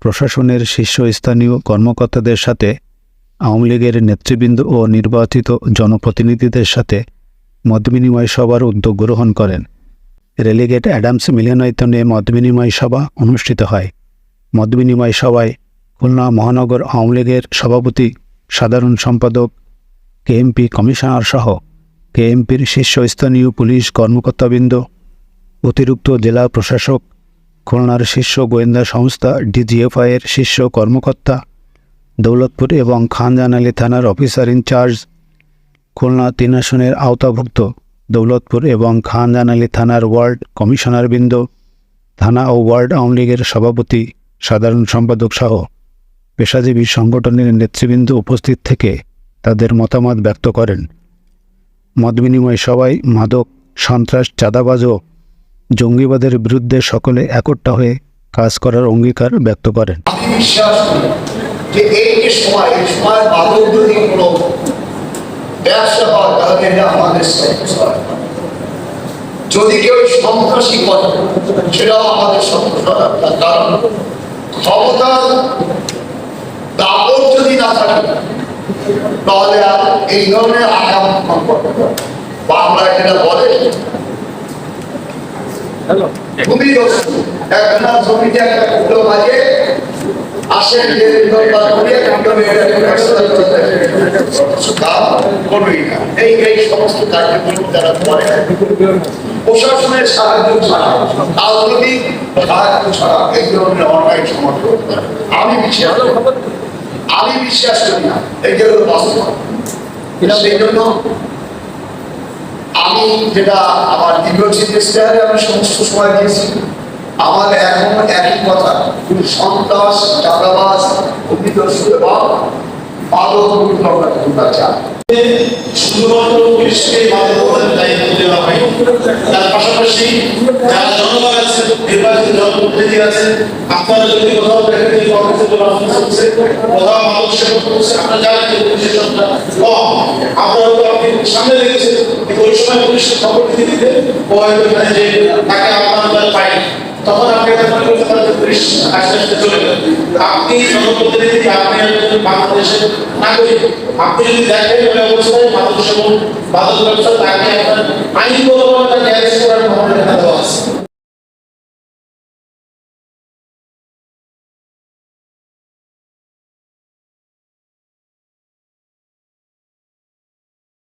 প্রশাসনের শীর্ষস্থানীয় কর্মকর্তাদের সাথে, আওয়ামী লীগের নেতৃবৃন্দ ও নির্বাচিত জনপ্রতিনিধিদের সাথে মতবিনিময় সভার উদ্যোগ গ্রহণ করেন। রেলিগেট অ্যাডামস মিলনায়তনে মতবিনিময় সভা অনুষ্ঠিত হয়। মতবিনিময় সভায় খুলনা মহানগর আওয়ামী লীগের সভাপতি, সাধারণ সম্পাদক, কেএমপি কমিশনার সহ কেএমপির শীর্ষস্থানীয় পুলিশ কর্মকর্তাবৃন্দ, অতিরিক্ত জেলা প্রশাসক খুলনার শীর্ষ গোয়েন্দা সংস্থা ডিজিএফআইয়ের শীর্ষ কর্মকর্তা, দৌলতপুর এবং খানজানালী থানার অফিসার ইনচার্জ, খুলনা তিন আসনের আওতাভুক্ত, দৌলতপুর এবং খানজানালী থানার ওয়ার্ড কমিশনারবৃন্দ, থানা ও ওয়ার্ড আওয়ামী লীগের সভাপতি, সাধারণ সম্পাদক সহ পেশাজীবী সংগঠনের নেতৃবৃন্দ উপস্থিত থেকে তাদের মতামত ব্যক্ত করেন। মতবিনিময় সবাই মাদক, সন্ত্রাস, চাঁদাবাজ ও জঙ্গিবাদের বিরুদ্ধে সকলে একট্টা হয়ে কাজ করার অঙ্গীকার ব্যক্ত করেন। যদি কেউ সন্ত্রাসী করে, সেটাও আমাদের সমস্যা কারণ ক্ষমতার দাপট যদি না থাকে, তাহলে আর এই ধরনের আগাম বাংলা এটা বলে ভূমিদস্যু একটা জমিতে একটা কুটো বাজে আসেন যে দরবার করিয়া কাণ্ড মেয়েরা করবেই না। এই এই সমস্ত কার্যক্রম যারা করে প্রশাসনের সাহায্য ছাড়া রাজনৈতিক সাহায্য ছাড়া এই ধরনের অন্যায় সমর্থন আমি বিশ্বাস আমি বিশ্বাস করি না। এই যে হলো বাস্তব। সেই জন্য আমি যেটা আমার দীর্ঘচিত ইশতেহারে আমি সমস্ত সময় দিয়েছি। আমার এখন একই কথা কিন্তু সন্ত্রাস চাঁদাবাস অভিদস্যু এবং শুধুমাত্র তার পাশাপাশি যারা জনগণ আছে, নির্বাচিত জনপ্রতিনিধি আছে, আপনারা যদি কোথাও দেখেন যে কংগ্রেসের জন্য হচ্ছে কোথাও সেবন করছে আপনারা জানেন যে পুলিশের কম। আপনারা তো আপনি সামনে দেখেছেন ওই সময় পুলিশের খবর দিতে দিতে ও এখানে যে তাকে আপনারা পাই তখন আপনি পুলিশ আস্তে আস্তে চলে গেল। আপনি জনপ্রতিনিধি, আপনি বাংলাদেশের নাগরিক। আপনি যদি দেখেন ওই অবস্থায় মাদক সেবন মাদক করার ক্ষমতা দেওয়া